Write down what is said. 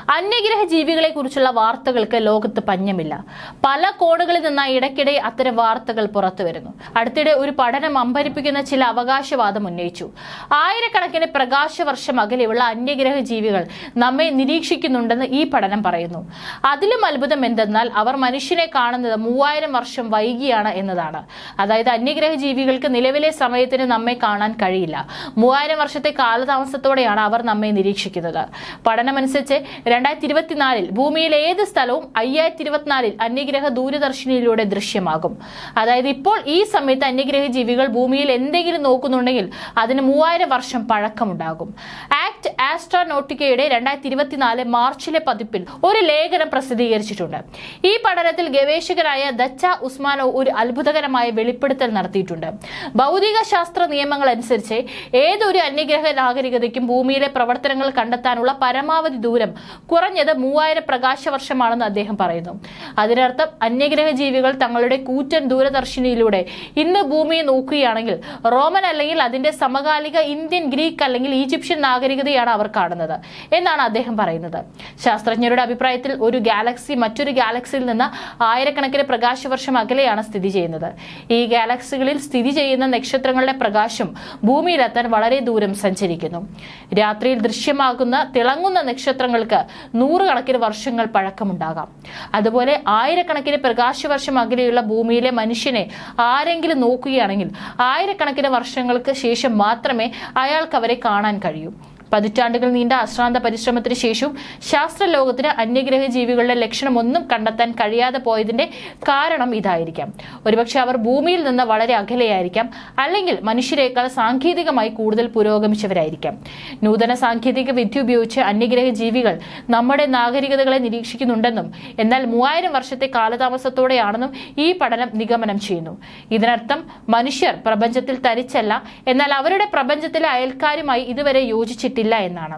അന്യഗ്രഹ ജീവികളെ കുറിച്ചുള്ള വാർത്തകൾക്ക് ലോകത്ത് പഞ്ഞമില്ല. പല കോണുകളിൽ നിന്നായി ഇടയ്ക്കിടെ അത്തരം വാർത്തകൾ പുറത്തു വരുന്നു. അടുത്തിടെ ഒരു പഠനം അമ്പരിപ്പിക്കുന്ന ചില അവകാശവാദം ഉന്നയിച്ചു. ആയിരക്കണക്കിന് പ്രകാശവർഷം അകലെയുള്ള അന്യഗ്രഹ ജീവികൾ നമ്മെ നിരീക്ഷിക്കുന്നുണ്ടെന്ന് ഈ പഠനം പറയുന്നു. അതിലും അത്ഭുതം എന്തെന്നാൽ അവർ മനുഷ്യനെ കാണുന്നത് മൂവായിരം വർഷം വൈകിയാണ് എന്നതാണ്. അതായത് അന്യഗ്രഹ ജീവികൾക്ക് നിലവിലെ സമയത്തിന് നമ്മെ കാണാൻ കഴിയില്ല. മൂവായിരം വർഷത്തെ കാലതാമസത്തോടെയാണ് അവർ നമ്മെ നിരീക്ഷിക്കുന്നത്. പഠനമനുസരിച്ച് രണ്ടായിരത്തി ഇരുപത്തിനാലിൽ ഭൂമിയിലെ ഏത് സ്ഥലവും അയ്യായിരത്തി ഇരുപത്തിനാലിൽ അന്യഗ്രഹ ദൂരദർശിനിയിലൂടെ ദൃശ്യമാകും. അതായത് ഇപ്പോൾ ഈ സമയത്ത് അന്യഗ്രഹ ജീവികൾ ഭൂമിയിൽ എന്തെങ്കിലും നോക്കുന്നുണ്ടെങ്കിൽ അതിന് മൂവായിരം വർഷം പഴക്കമുണ്ടാകും. ആക്ട് ആസ്ട്രോനോട്ടിക്കയുടെ രണ്ടായിരത്തി ഇരുപത്തിനാല് മാർച്ചിലെ പതിപ്പിൽ ഒരു ലേഖനം പ്രസിദ്ധീകരിച്ചിട്ടുണ്ട്. ഈ പഠനത്തിൽ ഗവേഷകരായ ദച്ച ഉസ്മാനോ ഒരു അത്ഭുതകരമായ വെളിപ്പെടുത്തൽ നടത്തിയിട്ടുണ്ട്. ഭൗതിക ശാസ്ത്ര നിയമങ്ങൾ അനുസരിച്ച് ഏതൊരു അന്യഗ്രഹ നാഗരികതയ്ക്കും ഭൂമിയിലെ പ്രവർത്തനങ്ങൾ കണ്ടെത്താനുള്ള പരമാവധി ദൂരം കുറഞ്ഞത് മൂവായിരം പ്രകാശ വർഷമാണെന്ന് അദ്ദേഹം പറയുന്നു. അതിനർത്ഥം അന്യഗ്രഹ ജീവികൾ തങ്ങളുടെ കൂറ്റൻ ദൂരദർശിനിയിലൂടെ ഇന്ന് ഭൂമിയെ നോക്കുകയാണെങ്കിൽ റോമൻ അല്ലെങ്കിൽ അതിന്റെ സമകാലിക ഇന്ത്യൻ ഗ്രീക്ക് അല്ലെങ്കിൽ ഈജിപ്ഷ്യൻ നാഗരികതയാണ് അവർ കാണുന്നത് എന്നാണ് അദ്ദേഹം പറയുന്നത്. ശാസ്ത്രജ്ഞരുടെ അഭിപ്രായത്തിൽ ഒരു ഗാലക്സി മറ്റൊരു ഗാലക്സിയിൽ നിന്ന് ആയിരക്കണക്കിന് പ്രകാശവർഷം അകലെയാണ് സ്ഥിതി ചെയ്യുന്നത്. ഈ ഗാലക്സികളിൽ സ്ഥിതി ചെയ്യുന്ന നക്ഷത്രങ്ങളുടെ പ്രകാശം ഭൂമിയിലെത്താൻ വളരെ ദൂരം സഞ്ചരിക്കുന്നു. രാത്രിയിൽ ദൃശ്യമാകുന്ന തിളങ്ങുന്ന നക്ഷത്രങ്ങൾക്ക് നൂറുകണക്കിന് വർഷങ്ങൾ പഴക്കമുണ്ടാകാം. അതുപോലെ ആയിരക്കണക്കിന് പ്രകാശവർഷം അകലെയുള്ള ഭൂമിയിലെ മനുഷ്യനെ ആരെങ്കിലും നോക്കുകയാണെങ്കിൽ ആയിരക്കണക്കിന് വർഷങ്ങൾക്ക് ശേഷം മാത്രമേ അയാൾക്ക് അവരെ കാണാൻ കഴിയൂ. പതിറ്റാണ്ടുകൾ നീണ്ട അശ്രാന്ത പരിശ്രമത്തിന് ശേഷവും ശാസ്ത്രലോകത്തിന് അന്യഗ്രഹ ജീവികളുടെ ലക്ഷണമൊന്നും കണ്ടെത്താൻ കഴിയാതെ പോയതിന്റെ കാരണം ഇതായിരിക്കാം. ഒരുപക്ഷെ അവർ ഭൂമിയിൽ നിന്ന് വളരെ അകലെയായിരിക്കാം അല്ലെങ്കിൽ മനുഷ്യരെക്കാൾ സാങ്കേതികമായി കൂടുതൽ പുരോഗമിച്ചവരായിരിക്കാം. നൂതന സാങ്കേതിക വിദ്യ ഉപയോഗിച്ച് അന്യഗ്രഹ ജീവികൾ നമ്മുടെ നാഗരികതകളെ നിരീക്ഷിക്കുന്നുണ്ടെന്നും എന്നാൽ മൂവായിരം വർഷത്തെ കാലതാമസത്തോടെയാണെന്നും ഈ പഠനം നിഗമനം ചെയ്യുന്നു. ഇതിനർത്ഥം മനുഷ്യർ പ്രപഞ്ചത്തിൽ തരിച്ചല്ല എന്നാൽ അവരുടെ പ്രപഞ്ചത്തിലെ അയൽക്കാരുമായി ഇതുവരെ യോജിച്ചിട്ടില്ല. നൽകിയിട്ടില്ല എന്നാണ്.